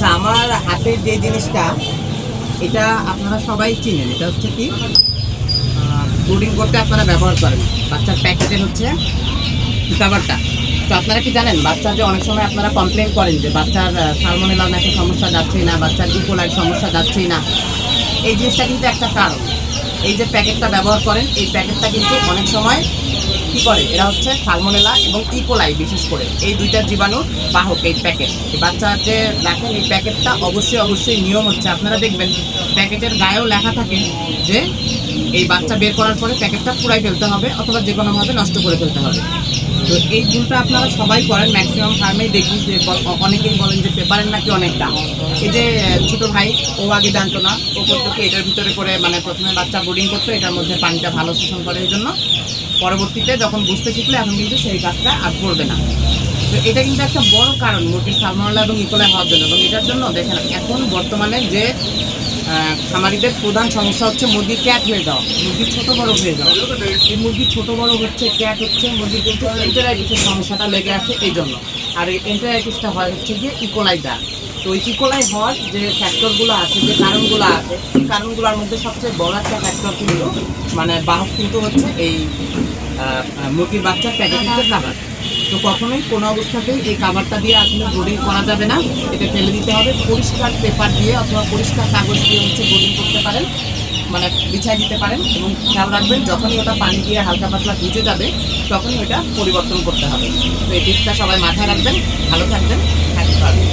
আচ্ছা আমার হাতের যে জিনিসটা, এটা আপনারা সবাই চিনেন। এটা হচ্ছে কি? ব্রুডিং করতে আপনারা ব্যবহার করেন। বাচ্চার প্যাকেটের হচ্ছে খাবারটা তো আপনারা কি জানেন বাচ্চার যে অনেক সময় আপনারা কমপ্লেন করেন যে বাচ্চার সালমোনেলার নাকি সমস্যা যাচ্ছেই না, বাচ্চার ইকোলার সমস্যা যাচ্ছেই না। এই জিনিসটা কিন্তু একটা কারণ। এই যে প্যাকেটটা ব্যবহার করেন, এই প্যাকেটটা কিন্তু অনেক সময় কি করে? এরা হচ্ছে সালমোনেলা এবং ইকোলাই বিশেষ করে। এই দুইটা জীবাণুর বাহক এই প্যাকেট। বাচ্চা যে রাখেন এই প্যাকেটটা অবশ্যই অবশ্যই নিয়ম হচ্ছে, আপনারা দেখবেন, প্যাকেটের গায়েও লেখা থাকে যে এই বাচ্চা বের করার পরে প্যাকেটটা পুরাই ফেলতে হবে অথবা যে কোনোভাবে নষ্ট করে ফেলতে হবে। তো এই ভুলটা আপনারা সবাই করেন ম্যাক্সিমাম ফার্মেই দেখি যে অনেকেই বলেন যে পেপারের নাকি অনেক দাম এই যে ছোট ভাই, ও আগে জানতো না, ও করতো কি, এটার ভিতরে করে মানে প্রথমে বাচ্চা বোর্ডিং করতো, এটার মধ্যে পানিটা ভালো শোষণ করে, এই জন্য পরবর্তীতে যখন বুঝতে শিখলো, এখন কিন্তু সেই কাজটা আর করবে না। তো এটা কিন্তু একটা বড় কারণ মুরগির সালমোনেলা এবং ইকোলাই হওয়ার জন্য। এবং এটার জন্য দেখেন, এখন বর্তমানে যে খামারিদের প্রধান সমস্যা হচ্ছে মুরগির ক্যাট হয়ে যাওয়া। মুরগির ছোট বড় হয়ে যাওয়া। এই মুরগি ছোট বড় হচ্ছে ক্যাট হচ্ছে, মুরগির কিন্তু এন্টারাইটিসের সমস্যাটা লেগে আছে এই জন্য। আর এই এন্টারাইটিসটা হয় হচ্ছে যে ইকোলাই দ্বার তো ওই ইকোলাই হওয়ার যে ফ্যাক্টরগুলো আছে, যে কারণগুলো আছে সেই কারণগুলোর মধ্যে সবচেয়ে বড় একটা ফ্যাক্টর কিন্তু মানে বাহক কিন্তু হচ্ছে এই মুরগির বাচ্চার প্যাকেটের খাবার। তো কখনোই কোনো অবস্থাতেই এই খাবারটা দিয়ে আসলে বোর্ডিং করা যাবে না। এটা ফেলে দিতে হবে। পরিষ্কার পেপার দিয়ে অথবা পরিষ্কার কাগজ দিয়ে হচ্ছে বোর্ডিং করতে পারেন মানে বিছাই দিতে পারেন এবং খেয়াল রাখবেন, যখনই ওটা পানি দিয়ে হালকা পাতলা ভিজে যাবে, তখনই ওটা পরিবর্তন করতে হবে। তো এই টিপসটা সবাই মাথায় রাখবেন। ভালো থাকবেন। থাকতে পারবেন